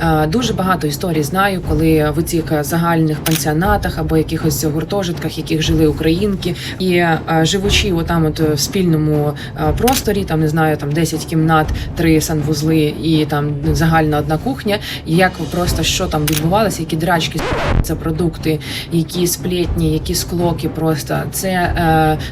Е, Дуже багато історій знаю, коли в цих загальних пансіонатах або якихось гуртожитках, яких жили українки, і е, живучи отам, от в спільному е, просторі, там не знаю, там 10 кімнат, три санвузли і там загальна одна кухня. Як просто що там відбувалося, які драчки за продукти, які сплетні, які склоки. Просто це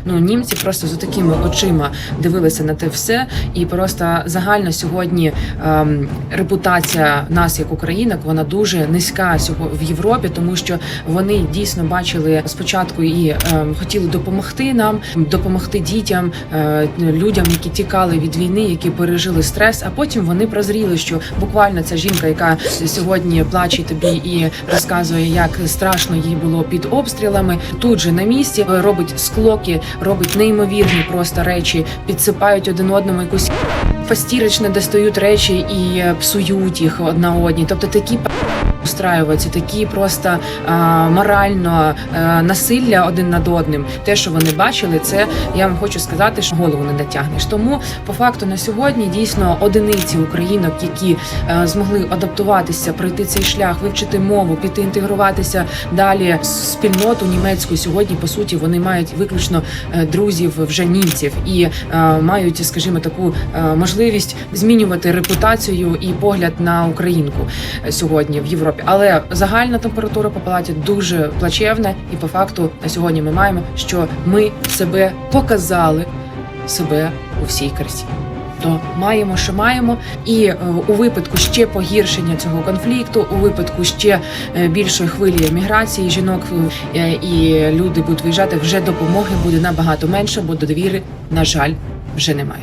ну німці просто з такими очима дивилися на те все, і просто загально сьогодні ем, репутація нас як українок вона дуже низька в Європі, тому що вони дійсно бачили спочатку і ем, хотіли допомогти нам, допомогти дітям, е, людям, які тікали від війни, які пережили стрес. А потім вони прозріли, що буквально ця жінка, яка сьогодні плаче тобі і розказує, як страшно їй було під обстрілами, тут же на місці е, робить склоки, робить неймовірні просто речі, підсипають один одному якусь фастірично достають речі і псують їх одна одній. Тобто такі устраюються, такі просто а, морально а, насилля один над одним. Те, що вони бачили, це я вам хочу сказати, що голову не натягнеш. Тому по факту на сьогодні дійсно одиниці українок, які е, змогли адаптуватися, пройти цей шлях, вивчити мову, піти інтегруватися далі спільноту німецьку. Сьогодні по суті вони мають виключно е, друзів вже німців і е, мають, скажімо, таку е, можливість змінювати репутацію і погляд на українку е, сьогодні в Європі. Але загальна температура по палаті дуже плачевна, і по факту на сьогодні ми маємо, що ми себе показали себе у всій красі. То маємо, що маємо, і е, у випадку ще погіршення цього конфлікту, у випадку ще е, більшої хвилі міграції жінок е, і люди будуть виїжджати, вже допомоги буде набагато менше, бо довіри, на жаль, вже немає.